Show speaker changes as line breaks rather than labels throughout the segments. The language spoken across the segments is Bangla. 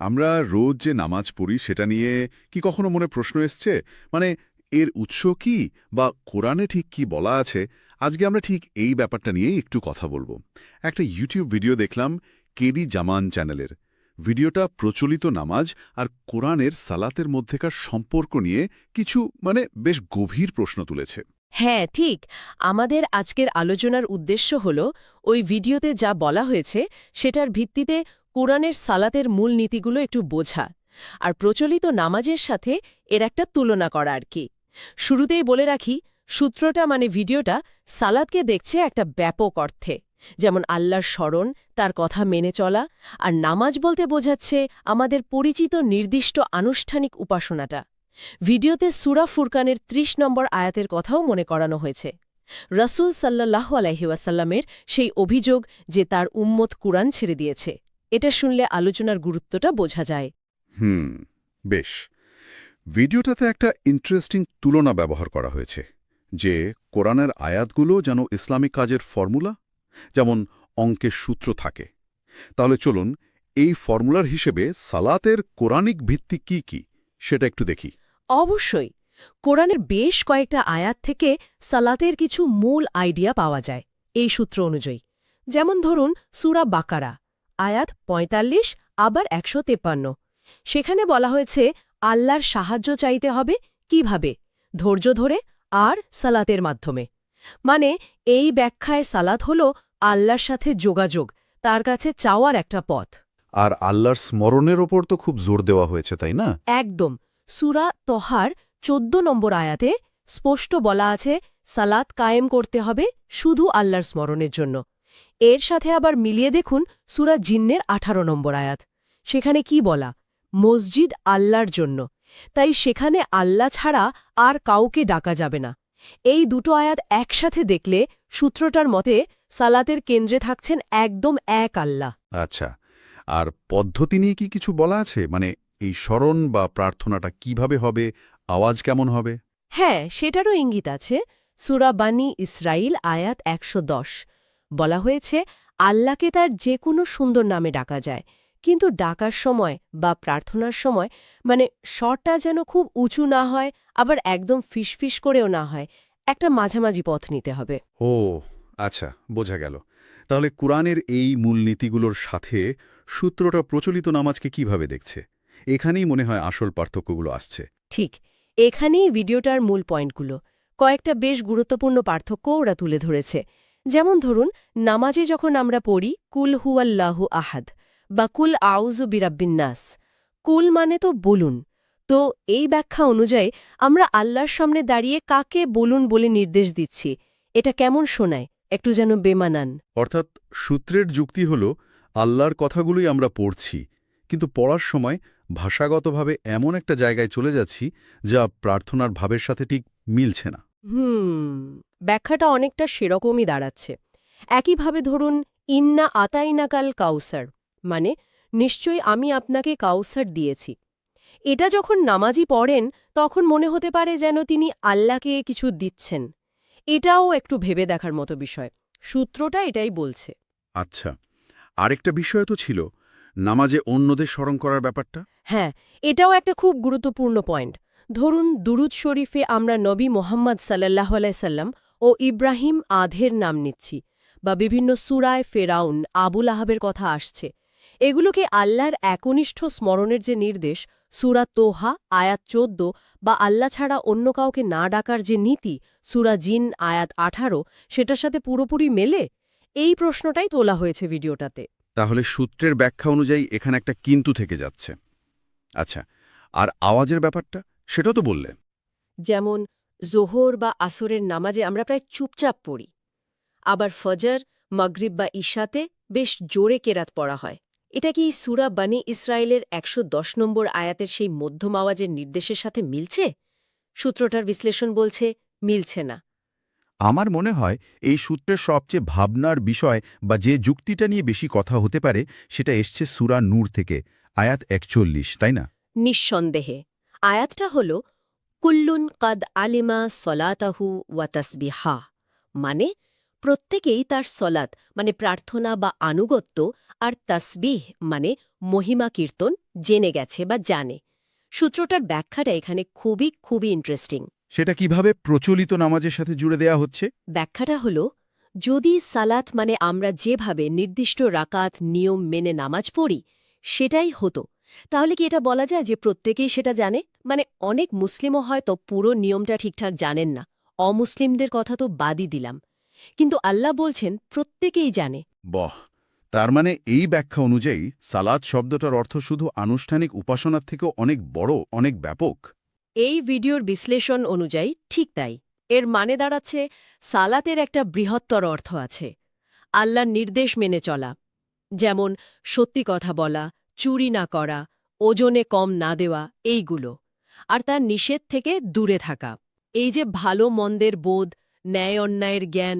আমরা রোজ যে নামাজ পড়ি সেটা নিয়ে কি কখনো মনে প্রশ্ন এসছে? মানে এর উৎস কি বা কোরআনে ঠিক কি বলা আছে? আজকে আমরা ঠিক এই ব্যাপারটা নিয়েই একটু কথা বলব। একটা ইউটিউব ভিডিও দেখলাম কেডি জামান চ্যানেলের। ভিডিওটা প্রচলিত নামাজ আর কোরআনের সালাতের মধ্যেকার সম্পর্ক নিয়ে কিছু মানে বেশ গভীর প্রশ্ন তুলেছে।
হ্যাঁ ঠিক। আমাদের আজকের আলোচনার উদ্দেশ্য হল, ওই ভিডিওতে যা বলা হয়েছে, সেটার ভিত্তিতে কোরআনের সালাতের মূল নীতিগুলো একটু বোঝা আর প্রচলিত নামাজের সাথে এর একটা তুলনা করা আর কি। শুরুতেই বলে রাখি, সূত্রটা মানে ভিডিওটা সালাদকে দেখছে একটা ব্যাপক অর্থে, যেমন আল্লাহর স্মরণ, তার কথা মেনে চলা আর নামাজ বলতে বোঝাচ্ছে আমাদের পরিচিত নির্দিষ্ট আনুষ্ঠানিক উপাসনাটা। ভিডিওতে সুরা ফুরকানের ৩০ নম্বর আয়াতের কথাও মনে করানো হয়েছে। রসুল সাল্লাহ আলাইহিওয়াসাল্লামের সেই অভিযোগ যে তার উম্মত কুরআন ছেড়ে দিয়েছে। এটা শুনলে আলোচনার গুরুত্বটা বোঝা যায়।
হুম বেশ। ভিডিওটাতে একটা ইন্টারেস্টিং তুলনা ব্যবহার করা হয়েছে যে কোরআনের আয়াতগুলো যেন ইসলামিক কাজের ফর্মুলা যেমন অঙ্কের সূত্র থাকে। তাহলে চলুন এই ফর্মুলার হিসেবে সালাতের কোরআনিক ভিত্তি কি কি সেটা একটু দেখি।
অবশ্যই কোরআনের বেশ কয়েকটা আয়াত থেকে সালাতের কিছু মূল আইডিয়া পাওয়া যায় এই সূত্র অনুযায়ী। যেমন ধরুন সুরা বাকারা। আয়াত ৪৫ আবার একশো তেপ্পান্ন। সেখানে বলা হয়েছে আল্লাহর সাহায্য চাইতে হবে। কীভাবে? ধৈর্য ধরে আর সালাতের মাধ্যমে। মানে এই ব্যাখ্যায় সালাত হল আল্লাহর সাথে যোগাযোগ তার কাছে চাওয়ার একটা পথ।
আর আল্লাহর স্মরণের ওপর তো খুব জোর দেওয়া হয়েছে তাই না?
একদম। সুরা তহার চোদ্দ নম্বর আয়াতে স্পষ্ট বলা আছে সালাত কায়েম করতে হবে শুধু আল্লাহর স্মরণের জন্য। এর সাথে আবার মিলিয়ে দেখুন সুরা জিন্নের আঠারো নম্বর আয়াত। সেখানে কি বলা? মসজিদ আল্লাহর জন্য। তাই সেখানে আল্লাহ ছাড়া আর কাউকে ডাকা যাবে না। এই দুটো আয়াত একসাথে দেখলে সূত্রটার মতে সালাতের কেন্দ্রে থাকছেন একদম এক আল্লাহ।
আচ্ছা আর পদ্ধতি নিয়ে কি কিছু বলা আছে? মানে এই স্মরণ বা প্রার্থনাটা কীভাবে হবে? আওয়াজ কেমন হবে?
হ্যাঁ সেটারও ইঙ্গিত আছে। সুরা বানি ইসরাইল আয়াত একশো দশ। বলা হয়েছে আল্লাহকে তার যে কোনো সুন্দর নামে ডাকা যায়। কিন্তু ডাকার সময় বা প্রার্থনার সময় মানে স্বরটা যেন খুব উঁচু না হয় আবার একদম ফিসফিস করেও না হয় একটা মাঝামাঝি পথ নিতে হবে।
ও আচ্ছা বোঝা গেল। তাহলে কোরআনের এই মূলনীতিগুলোর সাথে সূত্রটা প্রচলিত নামাজকে কীভাবে দেখছে? এখানেই মনে হয় আসল পার্থক্যগুলো আসছে।
ঠিক এখানেই ভিডিওটার মূল পয়েন্টগুলো। কয়েকটা বেশ গুরুত্বপূর্ণ পার্থক্য ওরা তুলে ধরেছে। যেমন ধরুন নামাজে যখন আমরা পড়ি কুল হুয়াল্লাহু আহাদ বা কুল আউজু বিরাব্বিন্নাস কুল মানে তো বলুন। তো এই ব্যাখ্যা অনুযায়ী আমরা আল্লাহর সামনে দাঁড়িয়ে কাকে বলুন বলে নির্দেশ দিচ্ছি এটা কেমন শোনায়? একটু যেন বেমানান।
অর্থাৎ সূত্রের যুক্তি হল আল্লাহর কথাগুলোই আমরা পড়ছি কিন্তু পড়ার সময় ভাষাগতভাবে এমন একটা জায়গায় চলে যাচ্ছি যা প্রার্থনার ভাবের সাথে ঠিক মিলছে না।
হুম। ব্যাখ্যাটা অনেকটা সেরকমই দাঁড়াচ্ছে। একইভাবে ধরুন ইন্না আতাইনাকাল কাউসার মানে নিশ্চয়ই আমি আপনাকে কাউসার দিয়েছি। এটা যখন নামাজি পড়েন তখন মনে হতে পারে যেন তিনি আল্লাহকে কিছু দিচ্ছেন। এটাও একটু ভেবে দেখার মতো বিষয়। সূত্রটা এটাই বলছে।
আচ্ছা আরেকটা বিষয় তো ছিল নামাজে অন্যদের স্মরণ করার ব্যাপারটা?
হ্যাঁ এটাও একটা খুব গুরুত্বপূর্ণ পয়েন্ট। ধরুন দুরুদ শরীফে আমরা নবী মোহাম্মদ সাল্লাহ আলাইসাল্লাম ও ইব্রাহিম আধের নাম নিচ্ছি বা বিভিন্ন সুরায় ফেরাউন আবুল আহাবের কথা আসছে। এগুলোকে আল্লাহর একনিষ্ঠ স্মরণের যে নির্দেশ সুরা তোহা আয়াত চোদ্দ বা আল্লাহ ছাড়া অন্য কাউকে না ডাকার যে নীতি সুরা জিন আয়াত আঠারো সেটার সাথে পুরোপুরি মেলে? এই প্রশ্নটাই তোলা হয়েছে ভিডিওটাতে।
তাহলে সূত্রের ব্যাখ্যা অনুযায়ী এখানে একটা কিন্তু থেকে যাচ্ছে। আচ্ছা আর আওয়াজের ব্যাপারটা সেটা তো বললে।
যেমন জোহর বা আসরের নামাজে আমরা প্রায় চুপচাপ পড়ি। আবার ফজর মগরিব বা ঈশাতে বেশ জোরে কেরাত পড়া হয়। এটা কি সুরা বানি ইসরায়েলের একশো দশ নম্বর আয়াতের সেই মধ্যম আওয়াজের নির্দেশের সাথে মিলছে? সূত্রটার বিশ্লেষণ বলছে মিলছে না।
আমার মনে হয় এই সূত্রের সবচেয়ে ভাবনার বিষয় বা যে যুক্তিটা নিয়ে বেশি কথা হতে পারে সেটা এসছে সুরা নূর থেকে আয়াত একচল্লিশ তাই না?
নিঃসন্দেহে। আয়াতটা হল কুল্লুন কদ আলিমা সলাতাহু ওয়াতাসবিহা মানে প্রত্যেকেই তার সলাত মানে প্রার্থনা বা আনুগত্য আর তাসবিহ মানে মহিমা কীর্তন জেনে গেছে বা জানে। সূত্রটার ব্যাখ্যাটা এখানে খুবই খুবই ইন্টারেস্টিং
সেটা কীভাবে প্রচলিত নামাজের সাথে জুড়ে দেয়া হচ্ছে?
ব্যাখ্যাটা হল যদি সালাত মানে আমরা যেভাবে নির্দিষ্ট রাকাত নিয়ম মেনে নামাজ পড়ি সেটাই হতো। তাহলে কি এটা বলা যায় যে প্রত্যেকেই সেটা জানে? মানে অনেক মুসলিমও হয়তো পুরো নিয়মটা ঠিকঠাক জানেন না। অমুসলিমদের কথা তো বাদই দিলাম। কিন্তু আল্লাহ বলছেন প্রত্যেকেই জানে।
বহ! তার মানে এই ব্যাখ্যা অনুযায়ী সালাদ শব্দটার অর্থ শুধু আনুষ্ঠানিক উপাসনার থেকেও অনেক বড় অনেক ব্যাপক।
এই ভিডিওর বিশ্লেষণ অনুযায়ী ঠিক তাই। এর মানে দাঁড়াচ্ছে সালাতের একটা বৃহত্তর অর্থ আছে। আল্লাহর নির্দেশ মেনে চলা। যেমন সত্যি কথা বলা চুরি না করা, ওজনে কম না দেওয়া, এইগুলো। আর তার নিষেধ থেকে দূরে থাকা। এই যে ভালো মন্দের বোধ, ন্যায় অন্যায়ের জ্ঞান,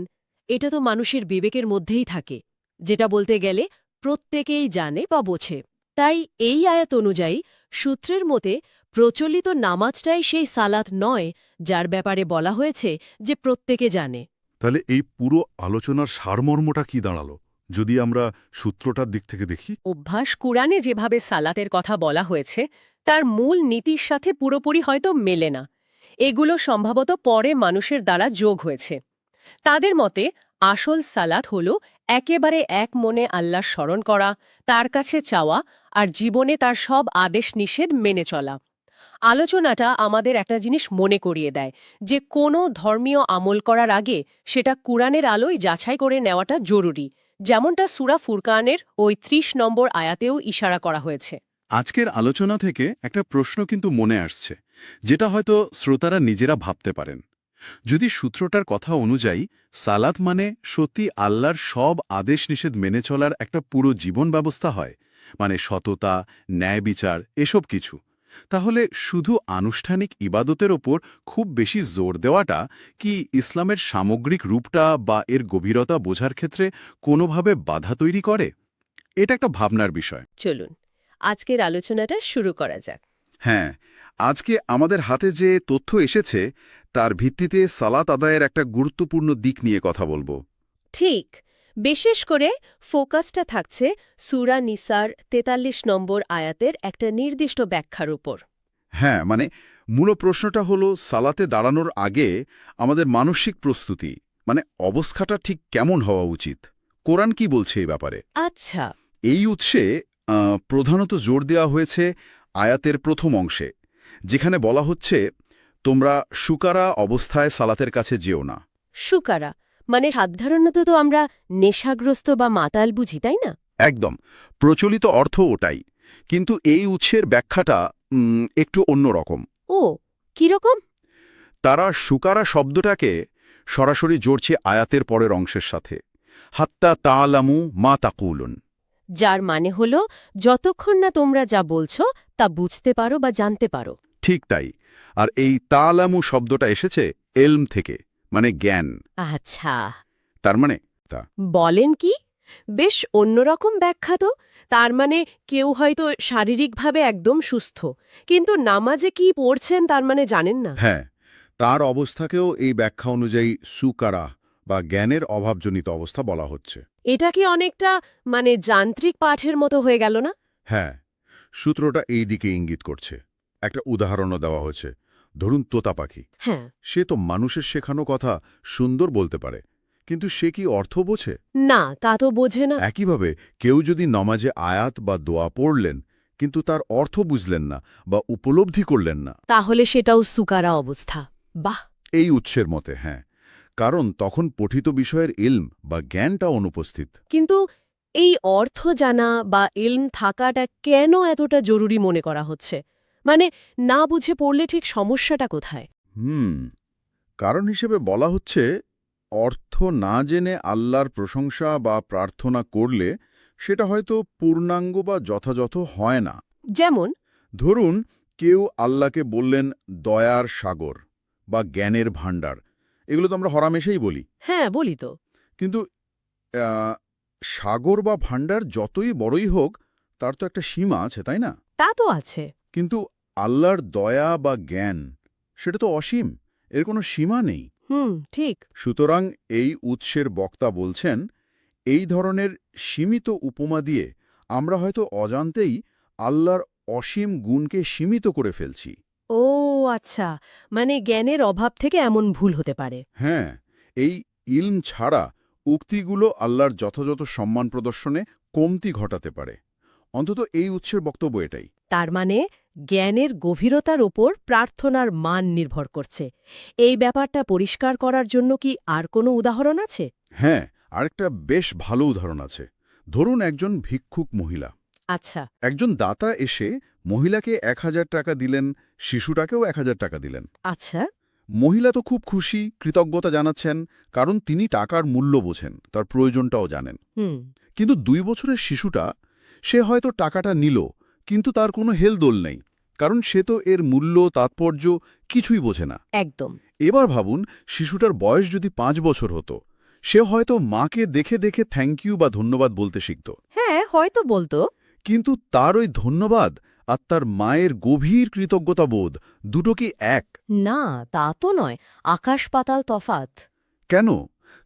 এটা তো মানুষের বিবেকের মধ্যেই থাকে। যেটা বলতে গেলে প্রত্যেকেই জানে বা বোঝে। তাই এই আয়াত অনুযায়ী সূত্রের মতে প্রচলিত নামাজটাই সেই সালাত নয়, যার ব্যাপারে বলা হয়েছে যে প্রত্যেকে জানে।
তাহলে এই পুরো আলোচনার সারমর্মটা কি দাঁড়াল? যদি আমরা সূত্রটার দিক থেকে দেখি।
অভ্যাস কুরআনে যেভাবে সালাতের কথা বলা হয়েছে, তার মূল নীতির সাথে পুরোপুরি হয়তো মেলে না। এগুলো সম্ভবত পরে মানুষের দ্বারা যোগ হয়েছে। তাদের মতে, আসল সালাত হল একেবারে এক মনে আল্লাহ স্মরণ করা, তার কাছে চাওয়া আর জীবনে তার সব আদেশ নিষেধ মেনে চলা। আলোচনাটা আমাদের একটা জিনিস মনে করিয়ে দেয় যে কোনো ধর্মীয় আমল করার আগে সেটা কুরআনের আলোয় যাচাই করে নেওয়াটা জরুরি। যেমনটা সুরা ফুরকানের ওই ত্রিশ নম্বর আয়াতেও ইশারা করা হয়েছে।
আজকের আলোচনা থেকে একটা প্রশ্ন কিন্তু মনে আসছে, যেটা হয়তো শ্রোতারা নিজেরা ভাবতে পারেন। যদি সূত্রটার কথা অনুযায়ী, সালাত মানে সত্যি আল্লাহর সব আদেশ নিষেধ মেনে চলার একটা পুরো জীবন ব্যবস্থা হয় মানে সততা, ন্যায় বিচার, এসব কিছু। তাহলে শুধু আনুষ্ঠানিক ইবাদতের ওপর খুব বেশি জোর দেওয়াটা কি ইসলামের সামগ্রিক রূপটা বা এর গভীরতা বোঝার ক্ষেত্রে কোনোভাবে বাধা তৈরি করে? এটা একটা ভাবনার বিষয়।
চলুন আজকের আলোচনাটা শুরু করা যাক।
হ্যাঁ আজকে আমাদের হাতে যে তথ্য এসেছে তার ভিত্তিতে সালাত আদায়ের একটা গুরুত্বপূর্ণ দিক নিয়ে কথা বলব।
ঠিক বিশেষ করে ফোকাসটা থাকছে সুরা নিসার তেতাল্লিশ নম্বর আয়াতের একটা নির্দিষ্ট ব্যাখ্যার উপর।
হ্যাঁ মানে মূল প্রশ্নটা হলো সালাতে দাঁড়ানোর আগে আমাদের মানসিক প্রস্তুতি মানে অবস্থাটা ঠিক কেমন হওয়া উচিত? কোরআন কি বলছে এই ব্যাপারে?
আচ্ছা।
এই উৎসে প্রধানত জোর দেওয়া হয়েছে আয়াতের প্রথম অংশে যেখানে বলা হচ্ছে তোমরা সুকারা অবস্থায় সালাতের কাছে যেও না।
সুকারা মানে সাধারণত তো আমরা নেশাগ্রস্ত বা মাতাল বুঝি তাই না?
একদম। প্রচলিত অর্থ ওটাই। কিন্তু এই উৎসের ব্যাখ্যাটা একটু অন্যরকম।
ও কীরকম?
তারা সুকারা শব্দটাকে সরাসরি জড়ছে আয়াতের পরের অংশের সাথে। হাত্তা তালামু মা তাকুলুন।
যার মানে হল যতক্ষণ না তোমরা যা বলছ তা বুঝতে পারো বা জানতে পারো।
ঠিক তাই। আর এই তালামু শব্দটা এসেছে এলম থেকে। মানে জ্ঞান।
আচ্ছা।
তার মানে তা।
বলেন কি? বেশ অন্যরকম ব্যাখ্যা তো। তার মানে কেউ হয়তো শারীরিকভাবে একদম সুস্থ কিন্তু নামাজে কি পড়ছেন তার মানে জানেন না।
হ্যাঁ তার অবস্থাকেও এই ব্যাখ্যা অনুযায়ী সুকারা বা জ্ঞানের অভাবজনিত অবস্থা বলা হচ্ছে।
এটা কি অনেকটা মানে যান্ত্রিক পাঠের মতো হয়ে গেল না?
হ্যাঁ সূত্রটা এই দিকে ইঙ্গিত করছে। একটা উদাহরণও দেওয়া হয়েছে। ধরুন তোতা পাখি।
হ্যাঁ।
সে তো মানুষের শেখানো কথা সুন্দর বলতে পারে কিন্তু সে কি অর্থ বোঝে?
না তা তো বোঝে না।
একইভাবে কেউ যদি নমাজে আয়াত বা দোয়া পড়লেন কিন্তু তার অর্থ বুঝলেন না বা উপলব্ধি করলেন না।
তাহলে সেটাও সুকারা অবস্থা। বাহ!
এই উৎসের মতে হ্যাঁ। কারণ তখন পঠিত বিষয়ের ইলম বা জ্ঞানটা অনুপস্থিত।
কিন্তু এই অর্থ জানা বা ইলম থাকাটা কেন এতটা জরুরি মনে করা হচ্ছে? মানে না বুঝে পড়লে ঠিক সমস্যাটা কোথায়?
হুম কারণ হিসেবে বলা হচ্ছে অর্থ না জেনে আল্লাহর প্রশংসা বা প্রার্থনা করলে সেটা হয়তো পূর্ণাঙ্গ বা যথাযথ হয় না।
যেমন?
ধরুন কেউ আল্লাহকে বললেন দয়ার সাগর বা জ্ঞানের ভাণ্ডার এগুলো তো আমরা হরামেশেই বলি।
হ্যাঁ বলি তো।
কিন্তু সাগর বা ভাণ্ডার যতই বড়ই হোক তার তো একটা সীমা আছে তাই না?
তা তো আছে।
কিন্তু আল্লাহর দয়া বা জ্ঞান সেটা তো অসীম এর কোনো সীমা নেই।
হুম ঠিক।
সুতরাং এই উৎসের বক্তা বলছেন এই ধরনের সীমিত উপমা দিয়ে আমরা হয়তো অজান্তেই আল্লাহর অসীম গুণকে সীমিত করে ফেলছি।
ও আচ্ছা মানে জ্ঞানের অভাব থেকে এমন ভুল হতে পারে।
হ্যাঁ এই ইলম ছাড়া উক্তিগুলো আল্লাহর যথাযথ সম্মান প্রদর্শনে কমতি ঘটাতে পারে। অন্তত এই উৎসের বক্তব্য এটাই।
তার মানে জ্ঞানের গভীরতার ওপর প্রার্থনার মান নির্ভর করছে। এই ব্যাপারটা পরিষ্কার করার জন্য কি আর কোনো উদাহরণ আছে?
হ্যাঁ আরেকটা বেশ ভালো উদাহরণ আছে। ধরুন একজন ভিক্ষুক মহিলা।
আচ্ছা।
একজন দাতা এসে মহিলাকে এক হাজার টাকা দিলেন শিশুটাকেও এক হাজার টাকা দিলেন।
আচ্ছা।
মহিলা তো খুব খুশি কৃতজ্ঞতা জানাচ্ছেন কারণ তিনি টাকার মূল্য বোঝেন তার প্রয়োজনটাও জানেন। কিন্তু দুই বছরের শিশুটা সে হয়তো টাকাটা নিল কিন্তু তার কোনো হেলদোল নেই কারণ সে তো এর মূল্য তাৎপর্য কিছুই বোঝে না।
একদম।
এবার ভাবুন শিশুটার বয়স যদি পাঁচ বছর হতো সে হয়তো মাকে দেখে দেখে থ্যাংক ইউ বা ধন্যবাদ বলতে শিখত।
হ্যাঁ হয়তো বলতো।
কিন্তু তার ওই ধন্যবাদ আর তার মায়ের গভীর কৃতজ্ঞতা বোধ দুটো কি এক?
না তা তো নয়। আকাশ পাতাল তফাত
কেন?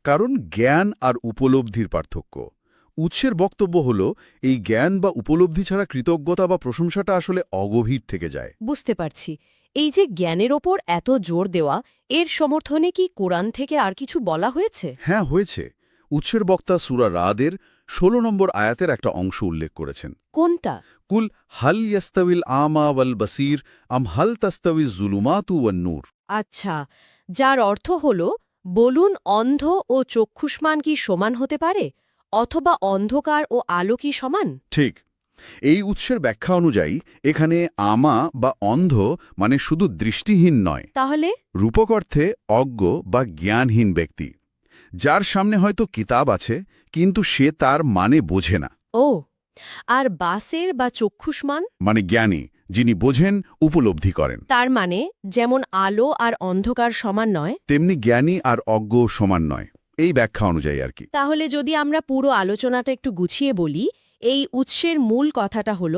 কারণ জ্ঞান আর উপলব্ধির পার্থক্য। উৎসের বক্তব্য হল এই জ্ঞান বা উপলব্ধি ছাড়া কৃতজ্ঞতা বা প্রশংসাটা আসলে অগভীর থেকে যায়।
বুঝতে পারছি। এই যে জ্ঞানের ওপর এত জোর দেওয়া এর সমর্থনে কি কোরআন থেকে আর কিছু বলা হয়েছে?
হ্যাঁ হয়েছে। উৎসের বক্তা সুরা রাদের ১৬ নম্বর আয়াতের একটা অংশ উল্লেখ করেছেন।
কোনটা?
কুল হাল ইয়াস্তাবিল আমা ওয়াল বসির আম হাল তাস্তাবি জুলুমাতু ওয়ান নূর।
আচ্ছা যার অর্থ হল বলুন অন্ধ ও চক্ষুষ্মান কি সমান হতে পারে? অথবা অন্ধকার ও আলো কি সমান?
ঠিক। এই উৎসের ব্যাখ্যা অনুযায়ী এখানে আমা বা অন্ধ মানে শুধু দৃষ্টিহীন নয়।
তাহলে?
রূপক অর্থে অজ্ঞ বা জ্ঞানহীন ব্যক্তি। যার সামনে হয়তো কিতাব আছে কিন্তু সে তার মানে বোঝে না।
ও আর বাসের বা চক্ষুষ্মান
মানে? জ্ঞানী যিনি বোঝেন উপলব্ধি করেন।
তার মানে যেমন আলো আর অন্ধকার সমান নয়।
তেমনি জ্ঞানী আর অজ্ঞ সমান নয়। এই ব্যাখ্যা অনুযায়ী আর কি।
তাহলে যদি আমরা পুরো আলোচনাটা একটু গুছিয়ে বলি এই উৎসের মূল কথাটা হল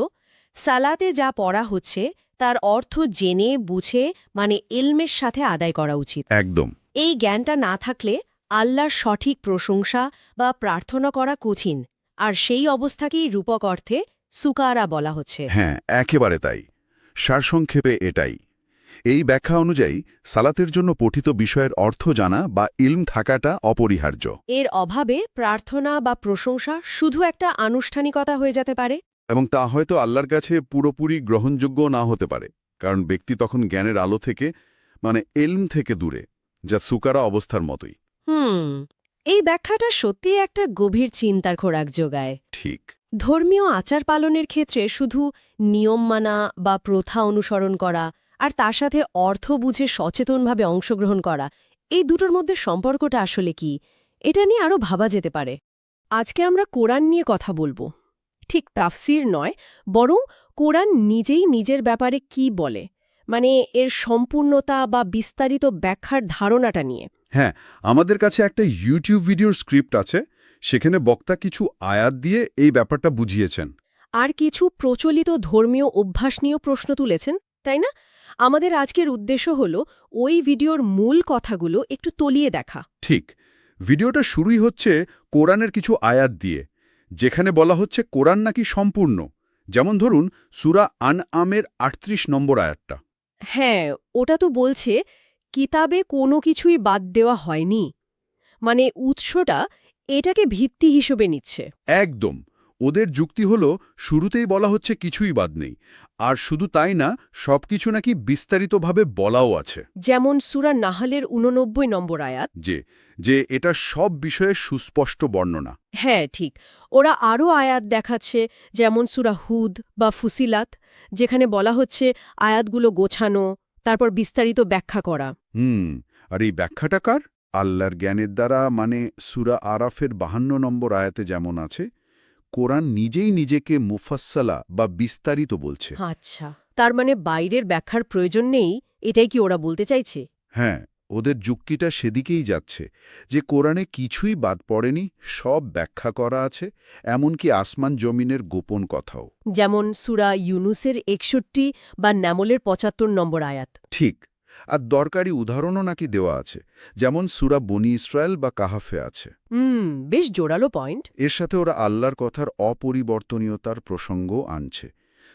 সালাতে যা পড়া হচ্ছে তার অর্থ জেনে বুঝে মানে ইলমের সাথে আদায় করা উচিত।
একদম।
এই জ্ঞানটা না থাকলে আল্লাহর সঠিক প্রশংসা বা প্রার্থনা করা কঠিন আর সেই অবস্থাকেই রূপক অর্থে সুকারা বলা হচ্ছে।
হ্যাঁ একেবারে তাই। সারসংক্ষেপে এটাই। এই ব্যাখ্যা অনুযায়ী সালাতের জন্য পঠিত বিষয়ের অর্থ জানা বা ইলম থাকাটা অপরিহার্য।
এর অভাবে প্রার্থনা বা প্রশংসা শুধু একটা আনুষ্ঠানিকতা হয়ে যেতে পারে।
এবং তা হয়তো আল্লাহর কাছে পুরোপুরি গ্রহণযোগ্য না হতে পারে কারণ ব্যক্তি তখন জ্ঞানের আলো থেকে মানে এলম থেকে দূরে যা সুকারা অবস্থার মতোই।
হুম এই ব্যাখ্যাটা সত্যিই একটা গভীর চিন্তার খোরাক যোগায়।
ঠিক।
ধর্মীয় আচার পালনের ক্ষেত্রে শুধু নিয়ম মানা বা প্রথা অনুসরণ করা আর তার সাথে অর্থ বুঝে সচেতনভাবে অংশগ্রহণ করা। এই দুটোর মধ্যে সম্পর্কটা আসলে কি? এটা নিয়ে আরও ভাবা যেতে পারে। আজকে আমরা কোরআন নিয়ে কথা বলব। ঠিক তাফসির নয় বরং কোরআন নিজেই নিজের ব্যাপারে কি বলে। মানে এর সম্পূর্ণতা বা বিস্তারিত ব্যাখ্যার ধারণাটা নিয়ে।
হ্যাঁ আমাদের কাছে একটা ইউটিউব ভিডিওর স্ক্রিপ্ট আছে সেখানে বক্তা কিছু আয়াত দিয়ে এই ব্যাপারটা বুঝিয়েছেন।
আর কিছু প্রচলিত ধর্মীয় অভ্যাস নিয়েও প্রশ্ন তুলেছেন তাই না? আমাদের আজকের উদ্দেশ্য হল ওই ভিডিওর মূল কথাগুলো একটু তলিয়ে দেখা।
ঠিক। ভিডিওটা শুরুই হচ্ছে কোরআনের কিছু আয়াত দিয়ে যেখানে বলা হচ্ছে কোরআন নাকি সম্পূর্ণ। যেমন ধরুন সুরা আন আমের আটত্রিশ নম্বর আয়াতটা।
হ্যাঁ ওটা তো বলছে কিতাবে কোনো কিছুই বাদ দেওয়া হয়নি। মানে উৎসটা এটাকে ভিত্তি হিসেবে নিচ্ছে।
একদম। ওদের যুক্তি হল শুরুতেই বলা হচ্ছে কিছুই বাদ নেই। আর শুধু তাই না সবকিছু নাকি বিস্তারিতভাবে বলাও আছে।
যেমন সুরা নাহালের উননব্বই নম্বর আয়াত।
যে যে এটা সব বিষয়ে সুস্পষ্ট বর্ণনা।
হ্যাঁ ঠিক। ওরা আরও আয়াত দেখাচ্ছে যেমন সুরা হুদ বা ফুসিলাত যেখানে বলা হচ্ছে আয়াতগুলো গোছানো তারপর বিস্তারিত ব্যাখ্যা করা।
হুম আর এই ব্যাখ্যাটা কার? আল্লাহর জ্ঞানের দ্বারা মানে সুরা আরাফের বাহান্ন নম্বর আয়াতে যেমন আছে কোরআন নিজেই নিজেকে মুফাসসালা বা বিস্তারিত বলছে।
আচ্ছা তার মানে বাইরের ব্যাখ্যার প্রয়োজন নেই এটাই কি ওরা বলতে চাইছে?
হ্যাঁ ওদের যুক্তিটা সেদিকেই যাচ্ছে যে কোরআনে কিছুই বাদ পড়েনি সব ব্যাখ্যা করা আছে এমনকি আসমান জমিনের গোপন কথাও।
যেমন সুরা ইউনুসের একষট্টি বা ন্যামলের পঁচাত্তর নম্বর আয়াত।
ঠিক আর দরকারি উদাহরণও নাকি দেওয়া আছে যেমন সুরা বনি ইসরায়েল বা কাহাফে আছে।
হুম বেশ জোরালো পয়েন্ট।
এর সাথে ওরা আল্লাহর কথার অপরিবর্তনীয়তার প্রসঙ্গ আনছে।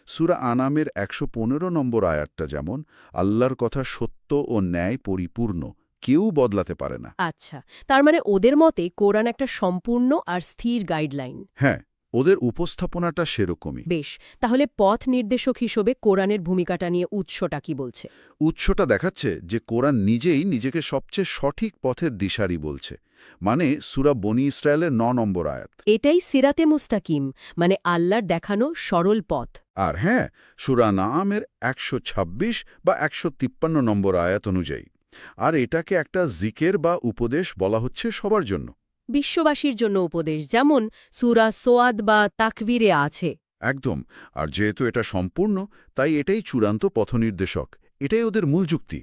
সুরা আনামের একশো পনেরো নম্বর আয়াতটা যেমন আল্লাহর কথা সত্য ও ন্যায় পরিপূর্ণ কেউ বদলাতে পারে না।
আচ্ছা তার মানে ওদের মতে কোরআন একটা সম্পূর্ণ আর স্থির গাইডলাইন।
হ্যাঁ ওদের উপস্থাপনাটা সেরকমই।
বেশ তাহলে পথ নির্দেশক হিসেবে কোরআনের ভূমিকাটা নিয়ে উৎসটা কি বলছে?
উৎসটা দেখাচ্ছে যে কোরআন নিজেই নিজেকে সবচেয়ে সঠিক পথের দিশারি বলছে। মানে সুরা বনি ইসরায়েলের ন নম্বর আয়াত।
এটাই সিরাতে মুস্তাকিম মানে আল্লাহর দেখানো সরল পথ।
আর হ্যাঁ সুরা নামের একশ ছাব্বিশ বা একশো তিপ্পান্ন নম্বর আয়াত অনুযায়ী। আর এটাকে একটা জিকের বা উপদেশ বলা হচ্ছে সবার জন্য।
বিশ্ববাসীর জন্য উপদেশ যেমন সুরা সোয়াদ বা তাকভিরে আছে।
একদম আর যেহেতু এটা সম্পূর্ণ তাই এটাই চূড়ান্ত পথনির্দেশক এটাই ওদের মূল যুক্তি।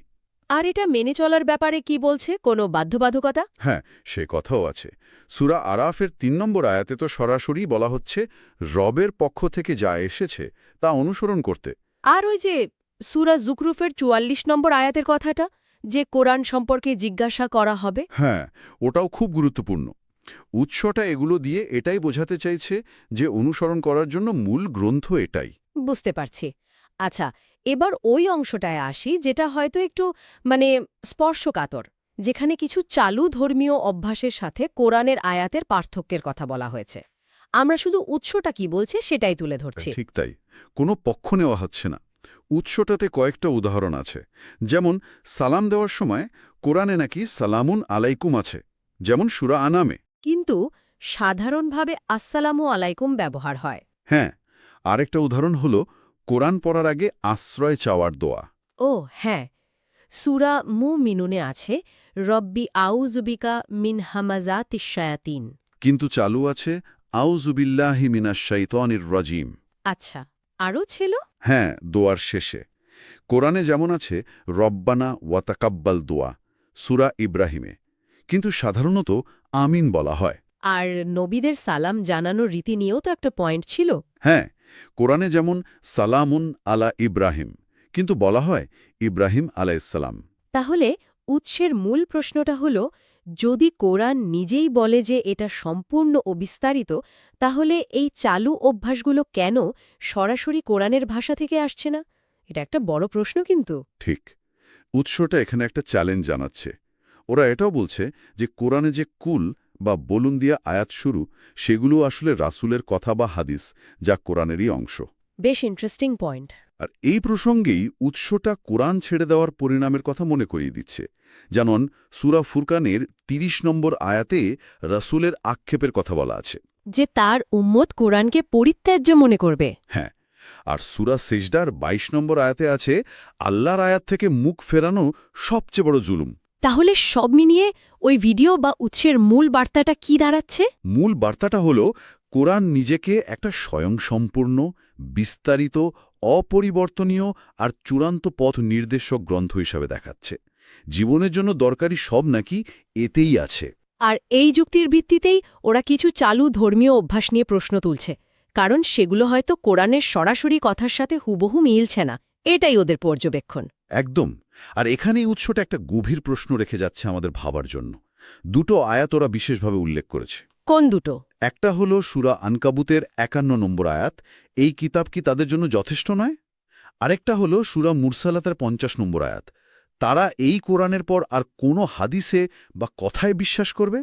আর এটা মেনে চলার ব্যাপারে কি বলছে কোনো বাধ্যবাধকতা?
হ্যাঁ সে কথাও আছে। সুরা আরাফের তিন নম্বর আয়াতে তো সরাসরি বলা হচ্ছে রবের পক্ষ থেকে যা এসেছে তা অনুসরণ করতে।
আর ওই যে সুরা জুকরুফের চুয়াল্লিশ নম্বর আয়াতের কথাটা? যে কোরআন সম্পর্কে জিজ্ঞাসা করা হবে?
হ্যাঁ ওটাও খুব গুরুত্বপূর্ণ। উৎসটা এগুলো দিয়ে এটাই বোঝাতে চাইছে যে অনুসরণ করার জন্য মূল গ্রন্থ এটাই।
বুঝতে পারছি। আচ্ছা এবার ওই অংশটায় আসি যেটা হয়তো একটু মানে স্পর্শকাতর যেখানে কিছু চালু ধর্মীয় অভ্যাসের সাথে কোরআনের আয়াতের পার্থক্যের কথা বলা হয়েছে। আমরা শুধু উৎসটা কি বলছে সেটাই তুলে ধরছি।
ঠিক তাই। কোনো পক্ষ নেওয়া হচ্ছে না। উৎসটাতে কয়েকটা উদাহরণ আছে। যেমন সালাম দেওয়ার সময় কোরআনে নাকি সালামুন আলাইকুম আছে যেমন সুরা আনামে।
কিন্তু সাধারণভাবে আসসালামু আলাইকুম ব্যবহার হয়।
হ্যাঁ আরেকটা উদাহরণ হল কোরআন পড়ার আগে আশ্রয় চাওয়ার দোয়া।
ও হ্যাঁ। সুরা মু মিনুনে আছে রব্বি আউজুবিকা মিন হামাজাতিশায়াতিন
কিন্তু চালু আছে আউজুবিল্লাহি মিনাশ শাইতানির রাজিম।
আচ্ছা। আরও ছিল?
হ্যাঁ দোয়ার শেষে। কোরআনে যেমন আছে রব্বানা ওয়াতাকাব্বাল দোয়া সুরা ইব্রাহিমে। কিন্তু সাধারণত আমিন বলা হয়।
আর নবীদের সালাম জানানোর রীতি নিয়েও তো একটা পয়েন্ট ছিল।
হ্যাঁ কোরআনে যেমন সালামুন আলা ইব্রাহিম কিন্তু বলা হয় ইব্রাহিম আলাইসালাম
তাহলে উৎসের মূল প্রশ্নটা হল যদি কোরআন নিজেই বলে যে এটা সম্পূর্ণ ও বিস্তারিত তাহলে এই চালু অভ্যাসগুলো কেন সরাসরি কোরআনের ভাষা থেকে আসছে না? এটা একটা বড় প্রশ্ন কিন্তু।
ঠিক। উৎসটা এখানে একটা চ্যালেঞ্জ জানাচ্ছে। ওরা এটাও বলছে যে কোরআনে যে কুল বা বলুন দিয়া আয়াত শুরু সেগুলো আসলে রাসুলের কথা বা হাদিস যা কোরআনেরই অংশ।
বেশ ইন্টারেস্টিং পয়েন্ট
আর এই প্রসঙ্গেই উৎসটা কোরআন ছেড়ে দেওয়ার পরিণামের কথা মনে করিয়ে দিচ্ছে। যেমন সুরা ফুরকানের ৩০ নম্বর আয়াতে রাসুলের আক্ষেপের কথা বলা আছে।
যে তার উম্মত কোরআনকে পরিত্যাজ্য মনে করবে।
হ্যাঁ আর সুরা সেজদার ২২ নম্বর আয়াতে আছে আল্লাহর আয়াত থেকে মুখ ফেরানো সবচেয়ে বড় জুলুম।
তাহলে সব মিলিয়ে ওই ভিডিও বা উৎসের মূল বার্তাটা কি দাঁড়াচ্ছে?
মূল বার্তাটা হল কোরআন নিজেকে একটা স্বয়ংসম্পূর্ণ বিস্তারিত অপরিবর্তনীয় আর চূড়ান্ত পথ নির্দেশক গ্রন্থ হিসাবে দেখাচ্ছে। জীবনের জন্য দরকারি সব নাকি এতেই আছে।
আর এই যুক্তির ভিত্তিতেই ওরা কিছু চালু ধর্মীয় অভ্যাস নিয়ে প্রশ্ন তুলছে কারণ সেগুলো হয়তো কোরআনের সরাসরি কথার সাথে হুবহু মিলছে না। এটাই ওদের পর্যবেক্ষণ।
একদম। আর এখানেই উৎসটা একটা গভীর প্রশ্ন রেখে যাচ্ছে আমাদের ভাবার জন্য। দুটো আয়াত ওরা বিশেষভাবে উল্লেখ করেছে।
কোন দুটো?
একটা হলো সুরা আনকাবুতের একান্ন নম্বর আয়াত, এই কিতাব কি তাদের জন্য যথেষ্ট নয়? আরেকটা হলো সুরা মুরসালাতের পঞ্চাশ নম্বর আয়াত, তারা এই কোরআনের পর আর কোনো হাদিসে বা কথায় বিশ্বাস করবে?